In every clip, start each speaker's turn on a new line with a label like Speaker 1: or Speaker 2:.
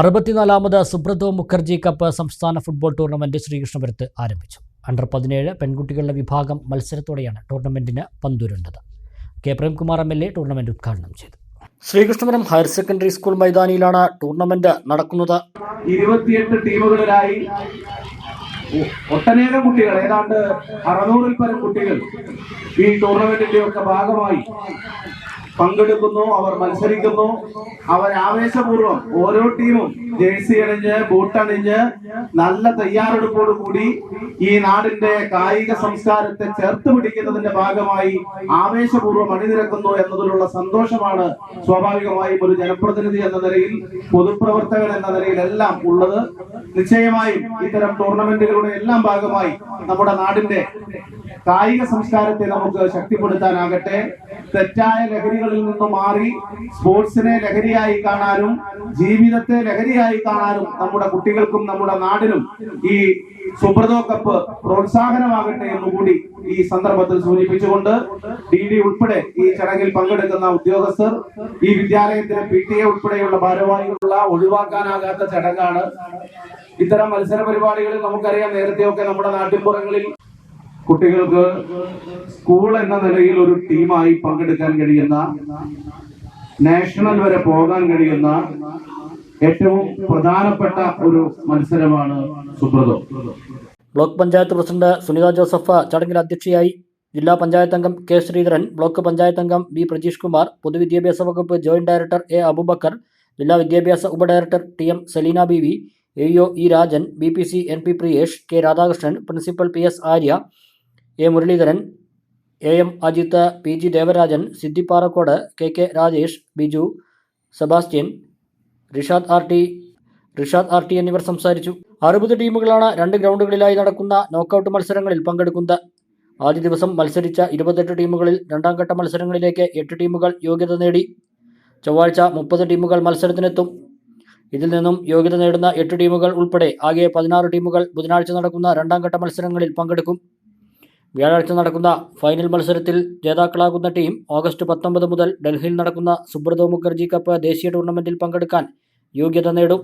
Speaker 1: അറുപത്തിനാലാമത് Subroto Mukherjee cup സംസ്ഥാന football tournament ശ്രീകൃഷ്ണപുരത്ത് ആരംഭിച്ചു. അണ്ടർ പതിനേഴ് പെൺകുട്ടികളുടെ വിഭാഗം മത്സരത്തോടെയാണ് ടൂർണമെന്റിന് പന്തുരുണ്ടത്. K. Premkumar M L A tournament ഉദ്ഘാടനം ചെയ്തു. ശ്രീകൃഷ്ണപുരം ഹയർ സെക്കൻഡറി സ്കൂൾ മൈതാനിയിലാണ് ടൂർണമെന്റ് നടക്കുന്നത്.
Speaker 2: ഇരുപത്തിയെട്ട് ടീമുകളിലായി. ഒട്ടനേകം കുട്ടികൾ ഏതാണ്ട് അറുന്നൂറിൽ പരം കുട്ടികൾ ഈ ടൂർണമെന്റിന്റെ ഒക്കെ ഭാഗമായി പങ്കെടുക്കുന്നു അവർ മത്സരിക്കുന്നു. അവർ ആവേശപൂർവം ഓരോ ടീമും ജേഴ്സി അണിഞ്ഞ് ബൂട്ടണിഞ്ഞ് നല്ല തയ്യാറെടുപ്പോട് കൂടി ഈ നാടിന്റെ കായിക സംസ്കാരത്തെ ചേർത്ത് പിടിക്കുന്നതിന്റെ ഭാഗമായി ആവേശപൂർവം അണിനിരക്കുന്നു എന്നതിലുള്ള സന്തോഷമാണ് സ്വാഭാവികമായും ഒരു ജനപ്രതിനിധി എന്ന നിലയിൽ പൊതുപ്രവർത്തകൻ എന്ന നിലയിൽ എല്ലാം ഉള്ളത്. നിശ്ചയമായും ഇത്തരം ടൂർണമെന്റുകളുടെ എല്ലാം ഭാഗമായി നമ്മുടെ നാടിന്റെ കായിക സംസ്കാരത്തെ നമുക്ക് ശക്തിപ്പെടുത്താനാകട്ടെ. തെറ്റായ ലഹരികളിൽ നിന്ന് മാറി സ്പോർട്സിനെ ലഹരിയായി കാണാനും ജീവിതത്തെ ലഹരിയായി കാണാനും നമ്മുടെ കുട്ടികൾക്കും നമ്മുടെ നാടിനും ഈ സുബ്രതോ കപ്പ് പ്രോത്സാഹനമാകട്ടെ എന്ന് കൂടി ഈ സന്ദർഭത്തിൽ സൂചിപ്പിച്ചുകൊണ്ട് ഡി ഡി ഉൾപ്പെടെ ഈ ചടങ്ങിൽ പങ്കെടുക്കുന്ന ഉദ്യോഗസ്ഥർ ഈ വിദ്യാലയത്തിലെ പി ടി എ ഉൾപ്പെടെയുള്ള ഭാരവാഹികളുള്ള ഒഴിവാക്കാനാകാത്ത ചടങ്ങാണ്. ഇത്തരം മത്സര പരിപാടികളിൽ നമുക്കറിയാം നേരത്തെയൊക്കെ നമ്മുടെ നാട്ടിൻപുറങ്ങളിൽ കുട്ടികൾക്ക് സ്കൂൾ എന്ന നിലയിൽ ഒരു ടീമായി പങ്കെടുക്കാൻ കഴിയുന്ന നാഷണൽ വരെ പോകാൻ കഴിയുന്ന ഏറ്റവും പ്രധാനപ്പെട്ട ഒരു മത്സരമാണ് സുബ്രതോ.
Speaker 1: ബ്ലോക്ക് പഞ്ചായത്ത് പ്രസിഡന്റ് സുനിത ജോസഫ് ചടങ്ങിൽ അധ്യക്ഷയായി ജില്ലാ പഞ്ചായത്ത് അംഗം കെ ശ്രീധരൻ ബ്ലോക്ക് പഞ്ചായത്ത് അംഗം ബി പ്രജീഷ് കുമാർ പൊതുവിദ്യാഭ്യാസ വകുപ്പ് ജോയിന്റ് ഡയറക്ടർ എ അബൂബക്കർ ജില്ലാ വിദ്യാഭ്യാസ ഉപഡയറക്ടർ T M Selina B V A E Rajan B P C N P Priyesh K Radhakrishnan principal P S Arya A. Muralidharan A. M. Ajith P. G. Devarajan Siddhipparakode K. K. Rajesh Biju Sebastian Rishad R. T Rishad R. T എന്നിവർ സംസാരിച്ചു. അറുപത് ടീമുകളാണ് രണ്ട് ഗ്രൗണ്ടുകളിലായി നടക്കുന്ന knockout മത്സരങ്ങളിൽ പങ്കെടുക്കുന്നത്. ആദ്യ ദിവസം മത്സരിച്ച ഇരുപത്തെട്ട് ടീമുകളിൽ രണ്ടാം ഘട്ട മത്സരങ്ങളിലേക്ക് എട്ട് ടീമുകൾ യോഗ്യത നേടി. ചൊവ്വാഴ്ച മുപ്പത് ടീമുകൾ മത്സരത്തിനെത്തും. ഇതിൽ നിന്നും യോഗ്യത നേടുന്ന എട്ട് ടീമുകൾ ഉൾപ്പെടെ ആകെ പതിനാറ് ടീമുകൾ ബുധനാഴ്ച നടക്കുന്ന രണ്ടാം ഘട്ട മത്സരങ്ങളിൽ പങ്കെടുക്കും. വ്യാഴാഴ്ച നടക്കുന്ന ഫൈനൽ മത്സരത്തിൽ ജേതാക്കളാകുന്ന ടീം ഓഗസ്റ്റ് പത്തൊമ്പത് മുതൽ ഡൽഹിയിൽ നടക്കുന്ന സുബ്രതോ മുഖർജി കപ്പ് ദേശീയ ടൂർണമെന്റിൽ പങ്കെടുക്കാൻ യോഗ്യത നേടും.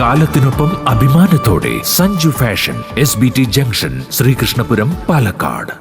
Speaker 3: കാലത്തിനൊപ്പം അഭിമാനത്തോടെ Sanju fashion S B T junction Sreekrishnapuram Palakkad.